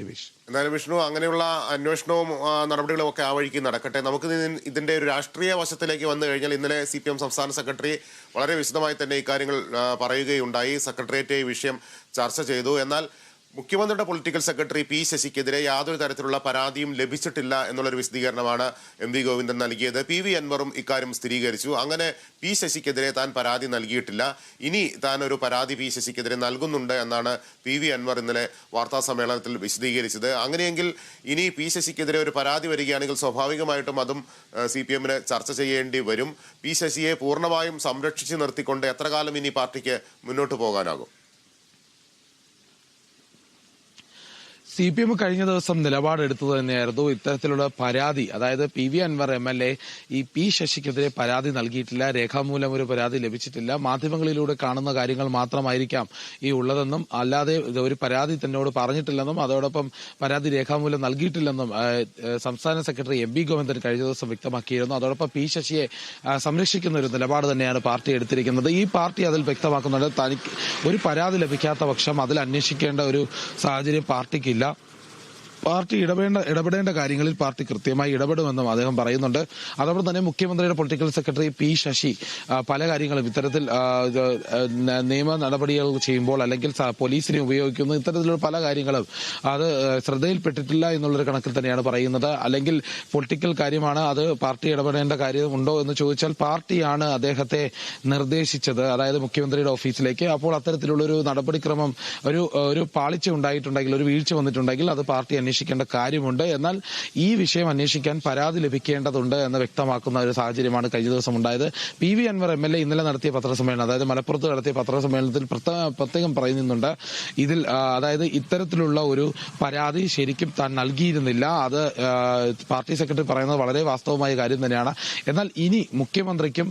രവീഷ് എന്തായാലും വിഷ്ണു അങ്ങനെയുള്ള അന്വേഷണവും നടപടികളും ഒക്കെ ആ വഴിക്ക് നടക്കട്ടെ. നമുക്ക് ഇതിന്റെ ഒരു രാഷ്ട്രീയ വശത്തിലേക്ക് വന്നു കഴിഞ്ഞാൽ ഇന്നലെ സി പി എം സംസ്ഥാന സെക്രട്ടറി വളരെ വിശദമായി തന്നെ ഇക്കാര്യങ്ങൾ പറയുകയുണ്ടായി. സെക്രട്ടേറിയറ്റ് ഈ വിഷയം ചർച്ച ചെയ്തു. എന്നാൽ മുഖ്യമന്ത്രിയുടെ പൊളിറ്റിക്കൽ സെക്രട്ടറി പി ശശിക്കെതിരെ യാതൊരു തരത്തിലുള്ള പരാതിയും ലഭിച്ചിട്ടില്ല എന്നുള്ളൊരു വിശദീകരണമാണ് എം വി ഗോവിന്ദൻ നൽകിയത്. പി വി അൻവറും ഇക്കാര്യം സ്ഥിരീകരിച്ചു. അങ്ങനെ പി ശശിക്കെതിരെ താൻ പരാതി നൽകിയിട്ടില്ല. ഇനി താൻ ഒരു പരാതി പി ശശിക്കെതിരെ നൽകുന്നുണ്ട് എന്നാണ് പി വി അൻവർ ഇന്നലെ വാർത്താസമ്മേളനത്തിൽ വിശദീകരിച്ചത്. അങ്ങനെയെങ്കിൽ ഇനി പി ശശിക്കെതിരെ ഒരു പരാതി വരികയാണെങ്കിൽ സ്വാഭാവികമായിട്ടും അതും സി പി എമ്മിന് ചർച്ച ചെയ്യേണ്ടി വരും. പി ശശിയെ പൂർണമായും സംരക്ഷിച്ചു നിർത്തിക്കൊണ്ട് എത്ര കാലം ഇനി പാർട്ടിക്ക് മുന്നോട്ട് പോകാനാകും? സി പി എം കഴിഞ്ഞ ദിവസം നിലപാടെടുത്തത് തന്നെയായിരുന്നു. ഇത്തരത്തിലുള്ള പരാതി അതായത് P V Anwar M L A ഈ പി ശശിക്കെതിരെ പരാതി നൽകിയിട്ടില്ല. രേഖാമൂലം ഒരു പരാതി ലഭിച്ചിട്ടില്ല. മാധ്യമങ്ങളിലൂടെ കാണുന്ന കാര്യങ്ങൾ മാത്രമായിരിക്കാം ഈ ഉള്ളതെന്നും അല്ലാതെ ഒരു പരാതി തന്നോട് പറഞ്ഞിട്ടില്ലെന്നും അതോടൊപ്പം പരാതി രേഖാമൂലം നൽകിയിട്ടില്ലെന്നും സംസ്ഥാന സെക്രട്ടറി എം ബി ഗോവിന്ദൻ കഴിഞ്ഞ ദിവസം വ്യക്തമാക്കിയിരുന്നു. അതോടൊപ്പം പി ശശിയെ സംരക്ഷിക്കുന്ന ഒരു നിലപാട് തന്നെയാണ് പാർട്ടി എടുത്തിരിക്കുന്നത്. ഈ പാർട്ടി അതിൽ വ്യക്തമാക്കുന്നുണ്ട് തനിക്ക് ഒരു പരാതി ലഭിക്കാത്ത പക്ഷം അതിൽ അന്വേഷിക്കേണ്ട ഒരു സാഹചര്യം പാർട്ടിക്കില്ല. പാർട്ടി ഇടപെടേണ്ട ഇടപെടേണ്ട കാര്യങ്ങളിൽ പാർട്ടി കൃത്യമായി ഇടപെടുമെന്നും അദ്ദേഹം പറയുന്നുണ്ട്. അതോടൊപ്പം തന്നെ മുഖ്യമന്ത്രിയുടെ പൊളിറ്റിക്കൽ സെക്രട്ടറി പി ശശി പല കാര്യങ്ങളും ഇത്തരത്തിൽ നിയമ നടപടികൾ ചെയ്യുമ്പോൾ അല്ലെങ്കിൽ പോലീസിനെ ഉപയോഗിക്കുന്നു ഇത്തരത്തിലുള്ള പല കാര്യങ്ങളും അത് ശ്രദ്ധയിൽപ്പെട്ടിട്ടില്ല എന്നുള്ളൊരു കണക്കിൽ തന്നെയാണ് പറയുന്നത്. അല്ലെങ്കിൽ പൊളിറ്റിക്കൽ കാര്യമാണ് അത് പാർട്ടി ഇടപെടേണ്ട കാര്യം ഉണ്ടോ എന്ന് ചോദിച്ചാൽ പാർട്ടിയാണ് അദ്ദേഹത്തെ നിർദ്ദേശിച്ചത് അതായത് മുഖ്യമന്ത്രിയുടെ ഓഫീസിലേക്ക്. അപ്പോൾ അത്തരത്തിലുള്ള ഒരു നടപടിക്രമം ഒരു ഒരു പാളിച്ച ഉണ്ടായിട്ടുണ്ടെങ്കിൽ ഒരു വീഴ്ച വന്നിട്ടുണ്ടെങ്കിൽ അത് പാർട്ടി അന്വേഷിക്കേണ്ട കാര്യമുണ്ട്. എന്നാൽ ഈ വിഷയം അന്വേഷിക്കാൻ പരാതി ലഭിക്കേണ്ടതുണ്ട് എന്ന് വ്യക്തമാക്കുന്ന ഒരു സാഹചര്യമാണ് കഴിഞ്ഞ ദിവസം ഉണ്ടായത്. P V Anvar M L A ഇന്നലെ നടത്തിയ പത്രസമ്മേളനം അതായത് മലപ്പുറത്ത് നടത്തിയ പത്രസമ്മേളനത്തിൽ പ്രത്യേകം പറയുന്നുണ്ട്. ഇതിൽ അതായത് ഇത്തരത്തിലുള്ള ഒരു പരാതി ശരിക്കും താൻ നൽകിയിരുന്നില്ല. അത് പാർട്ടി സെക്രട്ടറി പറയുന്നത് വളരെ വാസ്തവമായ കാര്യം തന്നെയാണ്. എന്നാൽ ഇനി മുഖ്യമന്ത്രിക്കും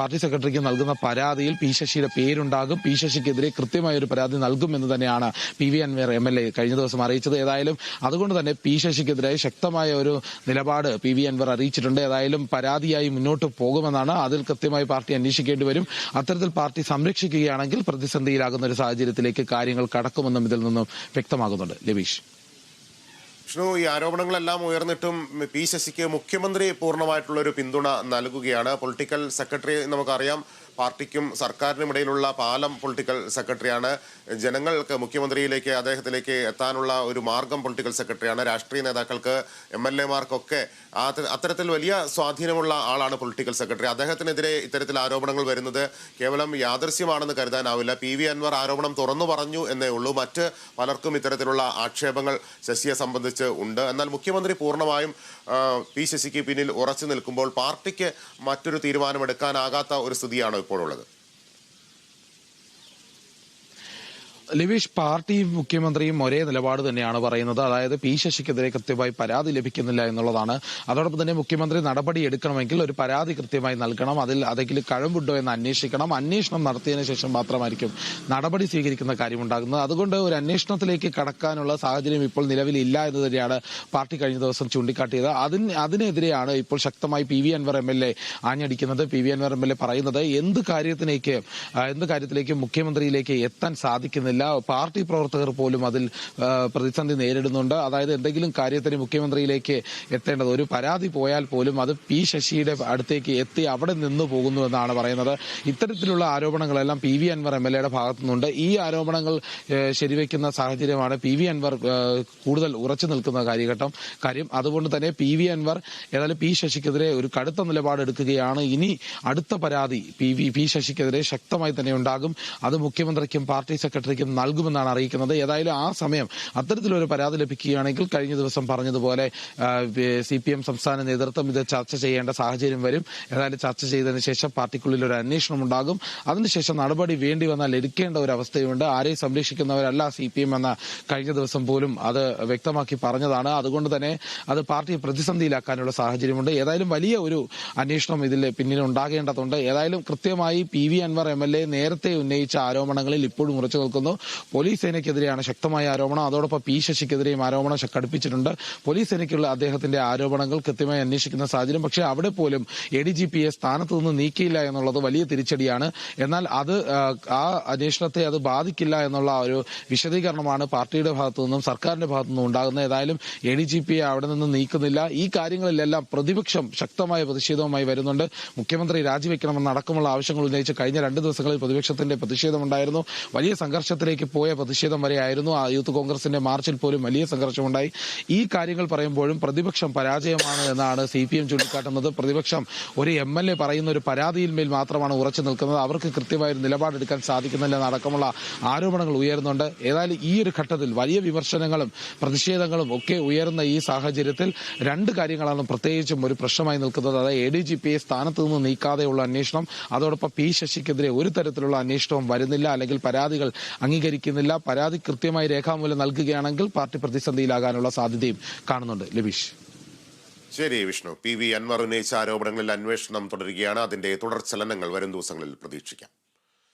പാർട്ടി സെക്രട്ടറിക്കും നൽകുന്ന പരാതിയിൽ പി ശശിയുടെ പേരുണ്ടാകും. പി ശശിക്കെതിരെ കൃത്യമായ ഒരു പരാതി നൽകും എന്ന് തന്നെയാണ് P V Anvar M L A കഴിഞ്ഞ ദിവസം അറിയിച്ചത്. ഏതായാലും അതുകൊണ്ട് തന്നെ പി ശശിക്കെതിരെ ശക്തമായ ഒരു നിലപാട് പി വി അൻവർ അറിയിച്ചിട്ടുണ്ട്. ഏതായാലും പരാതിയായി മുന്നോട്ട് പോകുമെന്നാണ് അതിൽ കൃത്യമായി പാർട്ടി അന്വേഷിക്കേണ്ടി വരും. അത്തരത്തിൽ പാർട്ടി സംരക്ഷിക്കുകയാണെങ്കിൽ പ്രതിസന്ധിയിലാകുന്ന ഒരു സാഹചര്യത്തിലേക്ക് കാര്യങ്ങൾ കടക്കുമെന്നും ഇതിൽ നിന്നും വ്യക്തമാകുന്നുണ്ട്. ലബീഷ് വിഷ്ണു ഈ ആരോപണങ്ങളെല്ലാം ഉയർന്നിട്ടും പി ശശിക്ക് മുഖ്യമന്ത്രി പൂർണമായിട്ടുള്ള ഒരു പിന്തുണ നൽകുകയാണ്. പൊളിറ്റിക്കൽ സെക്രട്ടറി നമുക്കറിയാം പാർട്ടിക്കും സർക്കാരിനും ഇടയിലുള്ള പാലം പൊളിറ്റിക്കൽ സെക്രട്ടറിയാണ്. ജനങ്ങൾക്ക് മുഖ്യമന്ത്രിയിലേക്ക് അദ്ദേഹത്തിലേക്ക് എത്താനുള്ള ഒരു മാർഗം പൊളിറ്റിക്കൽ സെക്രട്ടറിയാണ്. രാഷ്ട്രീയ നേതാക്കൾക്ക് എം എൽ എമാർക്കൊക്കെ അത്തരത്തിൽ വലിയ സ്വാധീനമുള്ള ആളാണ് പൊളിറ്റിക്കൽ സെക്രട്ടറി. അദ്ദേഹത്തിനെതിരെ ഇത്തരത്തിൽ ആരോപണങ്ങൾ വരുന്നത് കേവലം യാദൃശ്യമാണെന്ന് കരുതാനാവില്ല. പി വി അൻവർ ആരോപണം തുറന്നു പറഞ്ഞു എന്നേ ഉള്ളൂ. മറ്റ് പലർക്കും ഇത്തരത്തിലുള്ള ആക്ഷേപങ്ങൾ ശശിയെ സംബന്ധിച്ച് ഉണ്ട്. എന്നാൽ മുഖ്യമന്ത്രി പൂർണമായും പി ശശിക്ക് പിന്നിൽ ഉറച്ചു നിൽക്കുമ്പോൾ പാർട്ടിക്ക് മറ്റൊരു തീരുമാനമെടുക്കാനാകാത്ത ഒരു സ്ഥിതിയാണോ ഇപ്പോഴുള്ളത്. ലിവീഷ് പാർട്ടിയും മുഖ്യമന്ത്രിയും ഒരേ നിലപാട് തന്നെയാണ് പറയുന്നത്. അതായത് പി ശശിക്കെതിരെ കൃത്യമായി പരാതി ലഭിക്കുന്നില്ല എന്നുള്ളതാണ്. അതോടൊപ്പം തന്നെ മുഖ്യമന്ത്രി നടപടി എടുക്കണമെങ്കിൽ ഒരു പരാതി കൃത്യമായി നൽകണം. അതിൽ അതെങ്കിൽ കഴമ്പുണ്ടോ എന്ന് അന്വേഷിക്കണം. അന്വേഷണം നടത്തിയതിനു ശേഷം മാത്രമായിരിക്കും നടപടി സ്വീകരിക്കുന്ന കാര്യമുണ്ടാകുന്നത്. അതുകൊണ്ട് ഒരു അന്വേഷണത്തിലേക്ക് കടക്കാനുള്ള സാഹചര്യം ഇപ്പോൾ നിലവിലില്ല എന്ന് തന്നെയാണ് പാർട്ടി കഴിഞ്ഞ ദിവസം ചൂണ്ടിക്കാട്ടിയത്. അതിന് അതിനെതിരെയാണ് ഇപ്പോൾ ശക്തമായി P V Anvar M L A ആഞ്ഞടിക്കുന്നത്. P V Anvar M L A പറയുന്നത് എന്ത് കാര്യത്തിലേക്ക് എന്ത് കാര്യത്തിലേക്ക് മുഖ്യമന്ത്രിയിലേക്ക് എത്താൻ സാധിക്കുന്നില്ല പാർട്ടി പ്രവർത്തകർ പോലും അതിൽ പ്രതിസന്ധി നേരിടുന്നുണ്ട്. അതായത് എന്തെങ്കിലും കാര്യത്തിന് മുഖ്യമന്ത്രിയിലേക്ക് എത്തേണ്ടത് ഒരു പരാതി പോയാൽ പോലും അത് പി ശശിയുടെ അടുത്തേക്ക് എത്തി അവിടെ നിന്ന് പോകുന്നു എന്നാണ് പറയുന്നത്. ഇത്തരത്തിലുള്ള ആരോപണങ്ങളെല്ലാം P V Anvar M L എയുടെ ഭാഗത്തുനിന്നുണ്ട്. ഈ ആരോപണങ്ങൾ ശരിവെക്കുന്ന സാഹചര്യമാണ് പി വി അൻവർ കൂടുതൽ ഉറച്ചു നിൽക്കുന്ന കാര്യഘട്ടം. കാര്യം അതുകൊണ്ട് തന്നെ പി വി അൻവർ ഏതായാലും പി ശശിക്കെതിരെ ഒരു കടുത്ത നിലപാട് എടുക്കുകയാണ്. ഇനി അടുത്ത പരാതി പി വി പി ശശിക്കെതിരെ ശക്തമായി തന്നെ ഉണ്ടാകും. അത് മുഖ്യമന്ത്രിക്കും പാർട്ടി സെക്രട്ടറിക്കും നൽകുമെന്നാണ് അറിയിക്കുന്നത്. ഏതായാലും ആ സമയം അത്തരത്തിലൊരു പരാതി ലഭിക്കുകയാണെങ്കിൽ കഴിഞ്ഞ ദിവസം പറഞ്ഞതുപോലെ സി പി എം സംസ്ഥാന നേതൃത്വം ഇത് ചർച്ച ചെയ്യേണ്ട സാഹചര്യം വരും. ഏതായാലും ചർച്ച ചെയ്തതിനു ശേഷം പാർട്ടിക്കുള്ളിൽ ഒരു അന്വേഷണം ഉണ്ടാകും. അതിനുശേഷം നടപടി വേണ്ടി വന്നാൽ എടുക്കേണ്ട ഒരു അവസ്ഥയുണ്ട്. ആരെയും സംരക്ഷിക്കുന്നവരല്ല സി പി എം എന്ന കഴിഞ്ഞ ദിവസം പോലും അത് വ്യക്തമാക്കി പറഞ്ഞതാണ്. അതുകൊണ്ട് തന്നെ അത് പാർട്ടിയെ പ്രതിസന്ധിയിലാക്കാനുള്ള സാഹചര്യമുണ്ട്. ഏതായാലും വലിയ ഒരു അന്വേഷണം ഇതിൽ പിന്നിൽ ഉണ്ടാകേണ്ടതുണ്ട്. ഏതായാലും കൃത്യമായി P V Anvar M L A നേരത്തെ ഉന്നയിച്ച ആരോപണങ്ങളിൽ ഇപ്പോഴും ഉറച്ചു നിൽക്കുന്നു. പോലീസ് സേനയ്ക്കെതിരെയാണ് ശക്തമായ ആരോപണം. അതോടൊപ്പം പി ശശിക്കെതിരെയും ആരോപണം കടുപ്പിച്ചിട്ടുണ്ട്. പോലീസ് സേനയ്ക്കുള്ള അദ്ദേഹത്തിന്റെ ആരോപണങ്ങൾ കൃത്യമായി അന്വേഷിക്കുന്ന സാഹചര്യം. പക്ഷേ അവിടെ പോലും എ ഡി ജി പിയെ സ്ഥാനത്ത് നിന്ന് നീക്കിയില്ല എന്നുള്ളത് വലിയ തിരിച്ചടിയാണ്. എന്നാൽ അത് ആ, അന്വേഷണത്തെ അത് ബാധിക്കില്ല എന്നുള്ള ഒരു വിശദീകരണമാണ് പാർട്ടിയുടെ ഭാഗത്തു നിന്നും സർക്കാരിന്റെ ഭാഗത്തു നിന്നും ഉണ്ടാകുന്നത്. ഏതായാലും എ ഡി ജി പിയെ അവിടെ നിന്ന് നീക്കുന്നില്ല. ഈ കാര്യങ്ങളിലെല്ലാം പ്രതിപക്ഷം ശക്തമായ പ്രതിഷേധവുമായി വരുന്നുണ്ട്. മുഖ്യമന്ത്രി രാജിവെക്കണമെന്ന് അടക്കമുള്ള ആവശ്യങ്ങൾ ഉന്നയിച്ച് കഴിഞ്ഞ രണ്ട് ദിവസങ്ങളിൽ പ്രതിപക്ഷത്തിന്റെ പ്രതിഷേധമുണ്ടായിരുന്നു. വലിയ സംഘർഷത്തിലേക്ക് പോയ പ്രതിഷേധം വരെയായിരുന്നു ആ യൂത്ത് കോൺഗ്രസിന്റെ മാർച്ചിൽ പോലും വലിയ സംഘർഷമുണ്ടായി. ഈ കാര്യങ്ങൾ പറയുമ്പോഴും പ്രതിപക്ഷം പരാജയമാണ് എന്നാണ് സി പി എം ചൂണ്ടിക്കാട്ടുന്നത്. പ്രതിപക്ഷം ഒരു എം എൽ എ പറയുന്ന ഒരു പരാതിയിന്മേൽ മാത്രമാണ് ഉറച്ചു നിൽക്കുന്നത്. അവർക്ക് കൃത്യമായ ഒരു നിലപാടെടുക്കാൻ സാധിക്കുന്നില്ല എന്നടക്കമുള്ള ആരോപണങ്ങൾ ഉയരുന്നുണ്ട്. ഏതായാലും ഈ ഒരു ഘട്ടത്തിൽ വലിയ വിമർശനങ്ങളും പ്രതിഷേധങ്ങളും ഒക്കെ ഉയർന്ന ഈ സാഹചര്യത്തിൽ രണ്ട് കാര്യങ്ങളാണ് പ്രത്യേകിച്ചും ഒരു പ്രശ്നമായി നിൽക്കുന്നത്. അതായത് എ ഡി ജി പിയെ സ്ഥാനത്ത് നിന്ന് നീക്കാതെയുള്ള അന്വേഷണം അതോടൊപ്പം പി ശശിക്കെതിരെ ഒരു തരത്തിലുള്ള അന്വേഷണവും വരുന്നില്ല. അല്ലെങ്കിൽ പരാതികൾ അംഗീകരിക്കുന്നില്ല. പരാതി കൃത്യമായി രേഖാമൂലം നൽകുകയാണെങ്കിൽ പാർട്ടി പ്രതിസന്ധിയിലാകാനുള്ള സാധ്യതയും കാണുന്നുണ്ട്. ലബീഷ്. ശരി വിഷ്ണു. പി വി അൻവർ ഉന്നയിച്ച ആരോപണങ്ങളിൽ അന്വേഷണം തുടരുകയാണ്. അതിന്റെ തുടർ ചലനങ്ങൾ വരും ദിവസങ്ങളിൽ പ്രതീക്ഷിക്കാം.